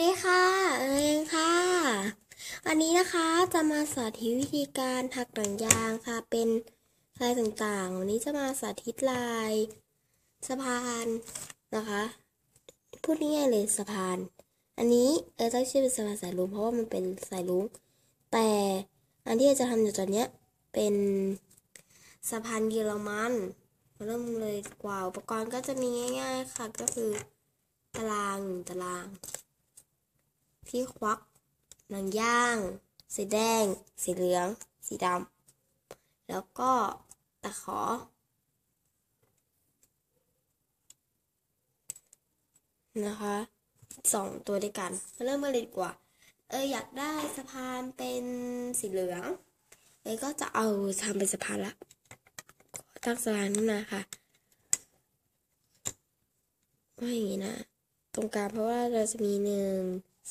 สวัสดีค่ะเอิงค่ะ วันนี้นะคะจะมาสาธิตวิธีการถักหนังยางค่ะ เป็นลายต่างๆ วันนี้จะมาสาธิตลายสะพานนะคะพูดง่ายๆเลยสะพาน อันนี้เออตั้งชื่อเป็นสะพานสายลุงเพราะว่ามันเป็นสายลุงแต่อันที่จะทำอยู่ตอนเนี้ยเป็นสะพานเยอรมันมาเริ่มเลยกว่าอุปกรณ์ก็จะมีง่าย ๆ ค่ะ ก็คือตารางหนึ่งตาราง ที่ควักหนังย่าง สีแดง สีเหลือง สีดำ แล้วก็ตะขอ นะคะสองตัวด้วยกัน เริ่มกันเลยดีกว่า เอออยากได้สะพานเป็นสีเหลือง เออก็จะเอาทำเป็นสะพานละตั้งสะพานขึ้นมาค่ะว่าอย่างนี้นะ ตรงกลางเพราะว่าเราจะมีหนึ่ง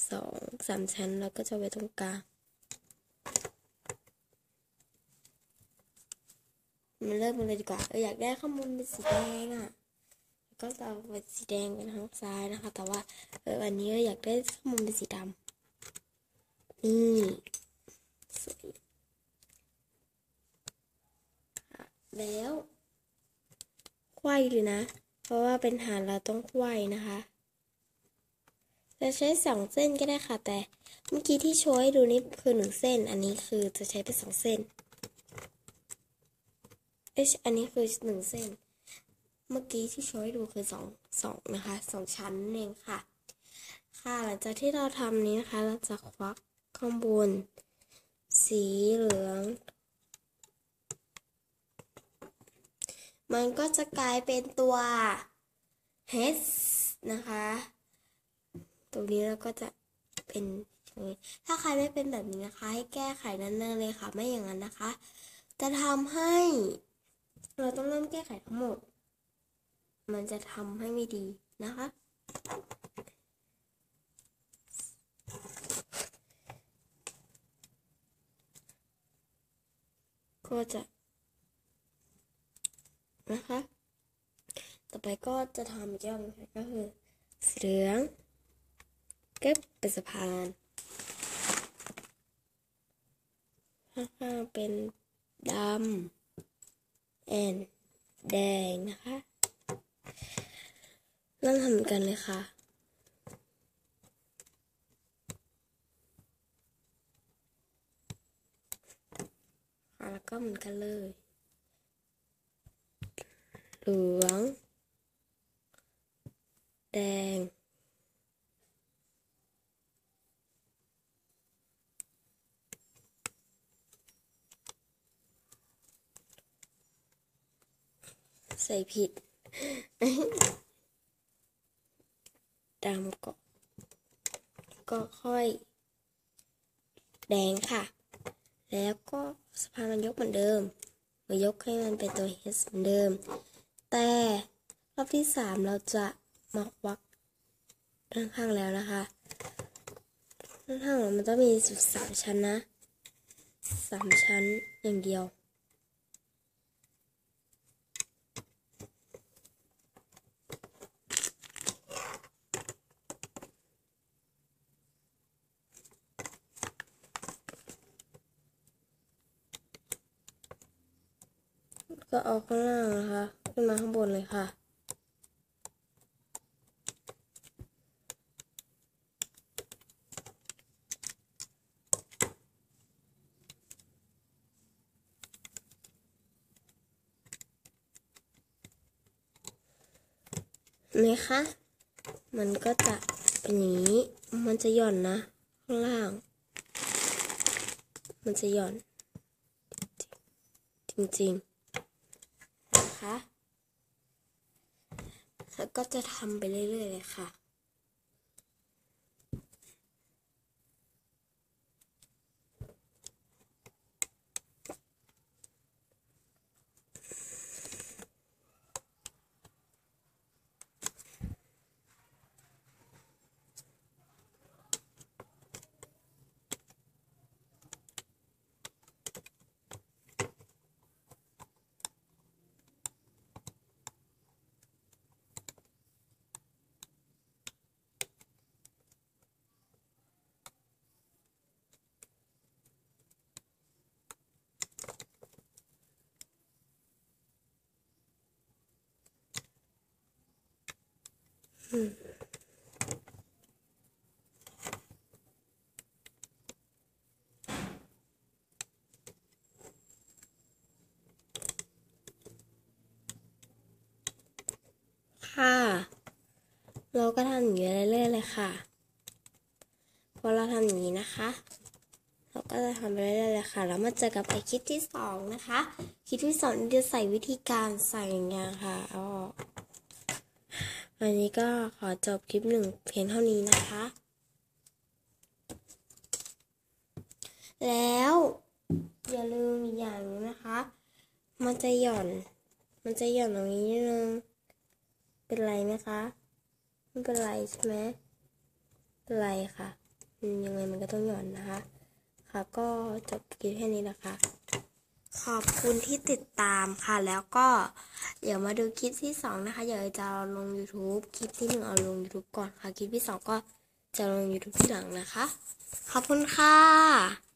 สองสามชั้นแล้วก็จะไว้ตรงกลางมันเริ่มกันเลยดีกว่าเอออยากได้ข้างบนเป็นสีแดงอะก็จะเอาเป็นสีแดงเป็นทางซ้ายนะคะ แต่ว่าเออวันนี้ก็อยากได้ข้างบนเป็นสีดำนี่สวยแล้วไขว้เลยนะ เพราะว่าเป็นหานเราต้องไขว้นะคะ จะใช้สองเส้นก็ได้ค่ะ แต่เมื่อกี้ที่โชว์ให้ดูนี่คือหนึ่งเส้น อันนี้คือจะใช้เป็นสองเส้นเออันนี้คือหนึ่งเส้น เมื่อกี้ที่โชว์ให้ดูคือสองสองนะคะสองชั้นเองค่ะ ค่ะหลังจากที่เราทำนี้นะคะ เราจะควักข้างบน สีเหลือง มันก็จะกลายเป็นตัว H นะคะ รงนี้เราก็จะเป็นอย่างนี้ถ้าใครไม่เป็นแบบนี้นะคะ ให้แก้ไขนั่นเลยค่ะ ไม่อย่างนั้นนะคะ จะทำให้ เราต้องเริ่มแก้ไขทั้งหมด มันจะทำให้ไม่ดีนะคะก็จะนะคะ ต่อไปก็จะทำย่อมค่ะก็คือสีเหลือง ก็เป็นสะพานข้างๆเป็นดำแอนแดงนะคะเริ่มทำกันเลยค่ะแล้วก็เหมือนกันเลยเหลือง แดง ส่ผิดดำก็ก็ค่อย แดงค่ะ แล้วก็สะพานมันยกเหมือนเดิมมายกให้มันเป็นตัว H เหมือนเดิม แต่รอบที่สามเราจะมาวักด้านข้างแล้วนะคะด้านข้างมันต้องมีสุดสามชั้นนะสามชั้นอย่างเดียว ก็เอาข้างล่างนะคะ ขึ้นมาข้างบนเลยค่ะไหมคะ มันก็จะเป็นอย่างนี้ มันจะหย่อนนะ ข้างล่าง มันจะหย่อน จริงๆ นะคะ แล้วก็จะทำไปเรื่อยๆเลยค่ะ ค่ะ เราก็ทำอย่างนี้เรื่อยๆเลยค่ะพอเราทำอย่างนี้นะคะ เราก็จะทำไปเรื่อยๆเลยค่ะ แล้วมาเจอกับไอคลิปที่สองนะคะ คลิปที่สองจะใส่วิธีการใส่อย่างเงี้ยค่ะอ๋อ วันนี้ก็ขอจบคลิปหนึ่งเพียงเท่านี้นะคะ แล้วอย่าลืมอีกอย่างนึงนะคะ มันจะหย่อน มันจะหย่อนตรงนี้นิดนึง เป็นไรไหมคะ ไม่เป็นไรใช่ไหมเป็นไรค่ะ ยังไงมันก็ต้องหย่อนนะคะ ค่ะก็จบคลิปแค่นี้นะคะ ขอบคุณที่ติดตามค่ะ แล้วก็เดี๋ยวมาดูคลิปที่สองนะคะ เดี๋ยวจะเอาลง YouTube คลิปที่หนึ่งเอาลง YouTube ก่อนค่ะ คลิปที่สองก็จะลง YouTube ที่หลังนะคะ ขอบคุณค่ะ